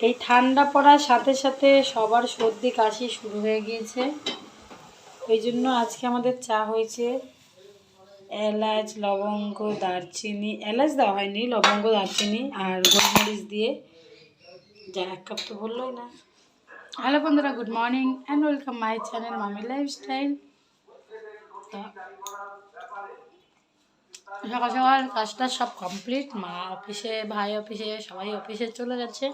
এই ঠান্ডা পড়ার সাথে সাথে সবার সর্দি কাশি শুরু হয়ে গিয়েছে। ওই জন্য আজকে আমাদের চা হয়েছে এলাচ, লবঙ্গ, দারচিনি। এলাচ দেওয়া হয়নি, লবঙ্গ, দারচিনি আর গোলমরিচ দিয়ে। যা এক কাপ তো বললোই না। হ্যালো বন্ধুরা, good morning and welcome my channel Mami lifestyle সকাল সকাল কাজটা সব কমপ্লিট মা অফিসে, ভাই অফিসে, সবাই অফিসে চলে গেছে।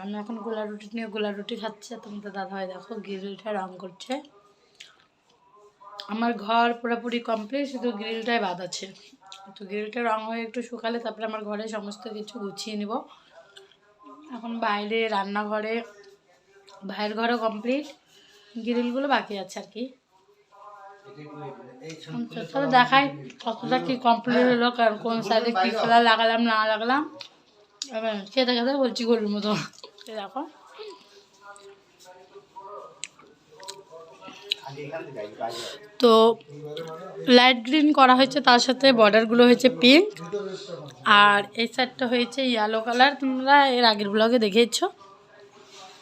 আমি এখন গোলা রুটি নিয়ে গোলা রুটি খাচ্ছে। তোমাদের দাদা ভাই দেখো গ্রিলটা রং করছে। আমার ঘর পুরোপুরি কমপ্লিট শুধু গ্রিলটাই বাদ আছে। তো গ্রিলটা রং হয়ে একটু শুকালে তারপরে আমার ঘরে সমস্ত কিছু গুছিয়ে নিব। এখন বাইরে রান্নাঘরে, ভাইয়ের ঘরও কমপ্লিট গ্রিলগুলো বাকি আছে আর কি। চলো দেখাই কতটা কি কমপ্লিট হলো, কারণ কোন সাইডে কী কালার লাগালাম, না লাগালাম। খেতে খেতে বলছি গরুর মতো দেখো তো লাইট গ্রিন করা হয়েছে তার সাথে বর্ডারগুলো হয়েছে পিঙ্ক আর এই সাইডটা হয়েছে ইয়েলো কালার তোমরা এর আগের ব্লগে দেখেছ?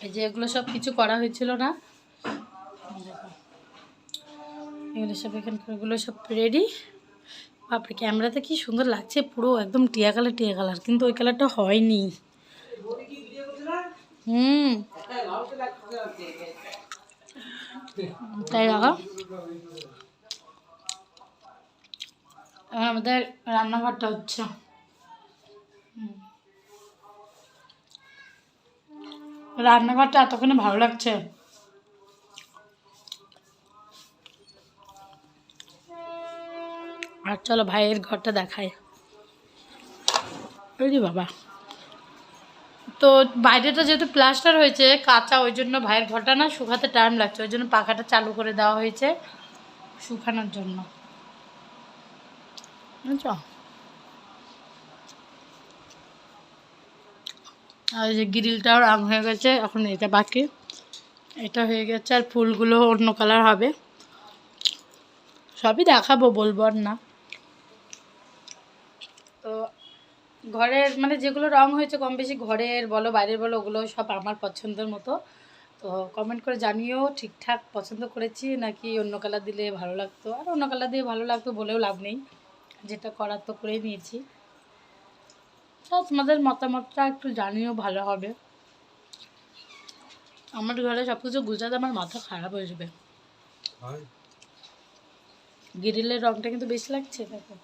এই যে এগুলো সব কিছু করা হয়েছিল না? এগুলো সব এখানকারগুলো সব রেডি বাপরে, ক্যামেরাতে কি সুন্দর লাগছে, পুরো একদম টিয়া কালার টিয়া কালার, কিন্তু ওই কালারটা হয়নি। হুম। তাই এখন আমাদের রান্নাঘরটা হচ্ছে। রান্নাঘরটা এতক্ষণে ভালো লাগছে। চলো ভাইয়ের ঘরটা দেখায় ওরে বাবা। তো বাইরেটা যেহেতু প্লাস্টার হয়েছে, কাঁচা, ওই জন্য ভাইয়ের ঘরটা না শুকাতে টাইম লাগছে। ওই জন্য পাখাটা চালু করে দেওয়া হয়েছে শুকানোর জন্য। আর যে গ্রিলটাও রং হয়ে গেছে, এখন এটা বাকি। এটা হয়ে গেছে আর ফুলগুলো অন্য কালার হবে। সবই দেখাবো, বলব আর না। তো ঘরের মানে যেগুলো রং হয়েছে কম বেশি ঘরের বলো বাইরের বলো ওগুলো সব আমার পছন্দের মতো। তো কমেন্ট করে জানিও ঠিকঠাক পছন্দ করেছি নাকি অন্য কালার দিলে ভালো লাগতো? আর অন্য কালার দিয়ে ভালো লাগতো বলেও লাভ নেই। যেটা করার তো করেই নিয়েছি। তো তোমাদের মতামতটা একটু জানিও ভালো হবে। আমার ঘরে সব কিছু গুছাতে আমার মাথা খারাপ হয়ে যাবে। গ্রিলের রংটা কিন্তু বেশি লাগছে দেখো।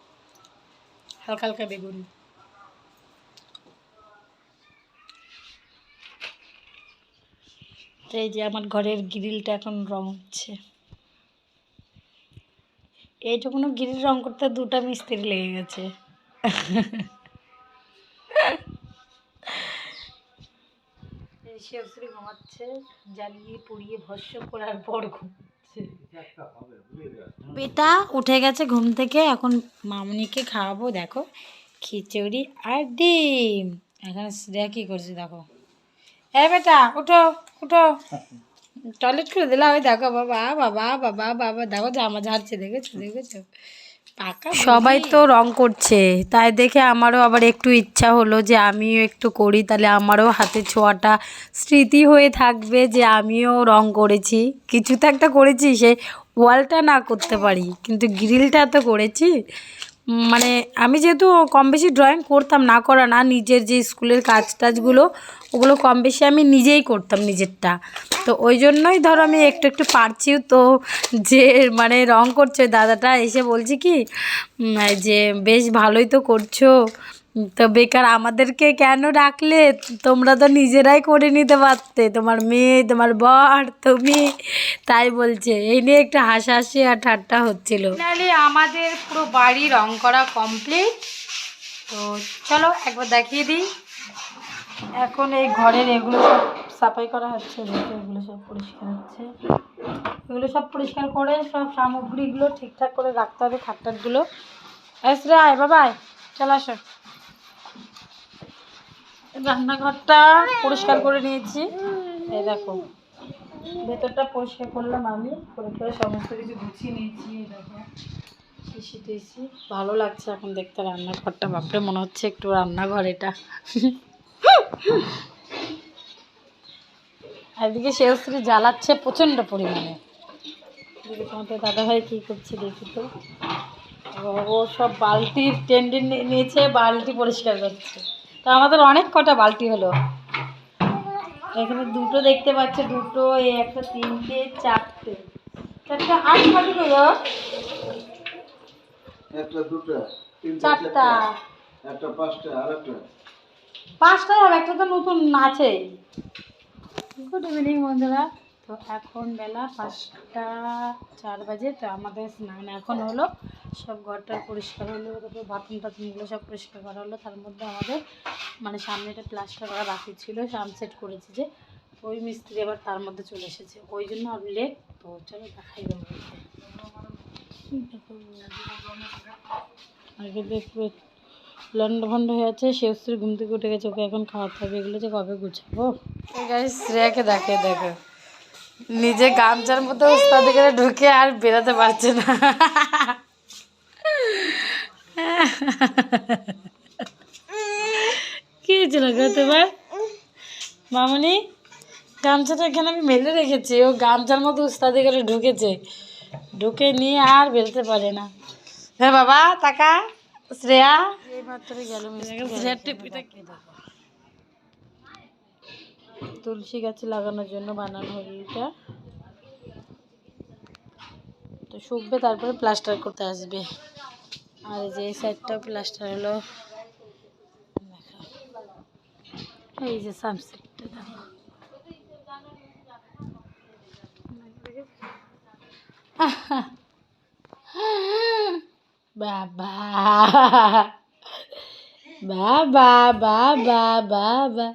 হালকা হালকা বেগুনি। এই যে আমার ঘরের গ্রিলটা এখন রং হচ্ছে। এইটুকুনো গ্রিল রং করতে দুটা মিস্ত্রি লেগে গেছে। শিবশ্রী ঘুমাচ্ছে, জ্বালিয়ে পুড়িয়ে ভস্য করার পর ঘুমাচ্ছে বেটা উঠে গেছে ঘুম থেকে, এখন মামনিকে খাওয়াবো, দেখো, খিচুড়ি আর ডিম। এখানে শ্রেয়া কী করছে দেখো। এ বেটা, উঠো উঠো। টয়লেট করে দিলা ওই দেখো, বাবা বাবা বাবা বাবা, দেখো, জামা ঝাড়ছে, দেখেছ দেখেছ? সবাই তো রং করছে। তাই দেখে আমারও আবার একটু ইচ্ছা হলো যে আমিও একটু করি। তাহলে আমারও হাতে ছোঁয়াটা স্মৃতি হয়ে থাকবে যে আমিও রং করেছি। কিছু তো একটা করেছি সে ওয়ালটা না করতে পারি। কিন্তু গ্রিলটা তো করেছি। মানে আমি যেহেতু কম বেশি ড্রয়িং করতাম, না করা, না নিজের যে স্কুলের কাজ টাজগুলো, ওগুলো কম বেশি আমি নিজেই করতাম নিজেরটা। তো ওই জন্যই ধরো আমি একটু একটু পারছিও তো যে মানে রং করছে, দাদাটা এসে বলছি কি যে বেশ ভালোই তো করছ। তো বেকার আমাদেরকে কেন ডাকলে? তোমরা তো নিজেরাই করে নিতে পারতে। তোমার মেয়ে, তোমার বর, তুমি। তাই বলছে। এই নিয়ে একটু হাসাহাসি আর ঠাট্টা হচ্ছিল। আমাদের পুরো বাড়ি রং করা কমপ্লিট তো চলো একবার দেখিয়ে দিই। এখন এই ঘরের এগুলো সব সাফাই করা হচ্ছে এগুলো সব পরিষ্কার হচ্ছে। এগুলো সব পরিষ্কার করে সব সামগ্রীগুলো ঠিকঠাক করে রাখতে হবে, খাটটাটগুলো। আসরে আয় বাবাই, চলে আসো। রান্নাঘরটা পরিষ্কার করে নিয়েছি। এই দেখো, ভেতরটা পরিষ্কার করলাম আমি, করে করে সমস্ত কিছু গুছিয়ে নিয়েছি, এই দেখো। টিসি। ভালো লাগছে এখন দেখতে রান্নাঘরটা, বাপরে, মনে হচ্ছে একটু রান্নাঘর এটা। এদিকে শেষশ্রী জ্বালাচ্ছে প্রচণ্ড পরিমাণে। এদিকে তোমাদের দাদাভাই কী করছে দেখি তো। ও সব বালতির টেন্ডে নিয়েছে, বালতি পরিষ্কার করছে। তো আমাদের অনেক কটা বালতি হলো। এখানে দুটো দেখতে পাচ্ছে দুটো এই একটা তিনটে চারটে। চারটে আট বাটি হলো? একটা দুটো চারটা। একটা পাঁচটা আর একটা পাঁচটা হবে একটা তো নতুন গুড ইভিনিং বন্ধুরা। তো এখন বেলা পাঁচটা চার বাজে তো আমাদের স্নান এখন হলো। সব ঘরটা পরিষ্কার হলো, তারপর বাথরুম টাথরুমগুলো সব পরিষ্কার করা হলো। তার মধ্যে আমাদের মানে সামনেটা প্লাস্টার করা বাকি ছিল সানসেট করেছি যে ওই মিস্ত্রি আবার তার মধ্যে চলে এসেছে। ওই জন্য আর লেট তো, চলো দেখাই দেবো আগে দেখবে লন্ড ভন্ড হয়ে আছে, সে স্ত্রী ঘুম থেকে উঠে গেছে, ওকে এখন খাওয়াতে হবে। এগুলো যে কবে গুছাবো? শ্রেয়াকে দেখে দেখো। নিজে গামছার মতো উস্তাদি করে ঢুকে আর বেরোতে পারছে না। কি হয়েছিল গো তোমার? মামনি, গামছাটা এখানে আমি মেলে রেখেছি। ও গামছার মতো উস্তাদি করে ঢুকেছে। ঢুকে নিয়ে আর বেরোতে পারে না। হ্যাঁ বাবা টাকা শ্রেয়া। তুলসী গাছে লাগানোর জন্য বানানো হলো এটা। তো শুকবে, তারপরে প্লাস্টার করতে আসবে। আর এই যে এই সাইডটাও প্লাস্টার হলো। এই যে সানসেটটা দেখো। বাবা। বাবা বাবা বাবা।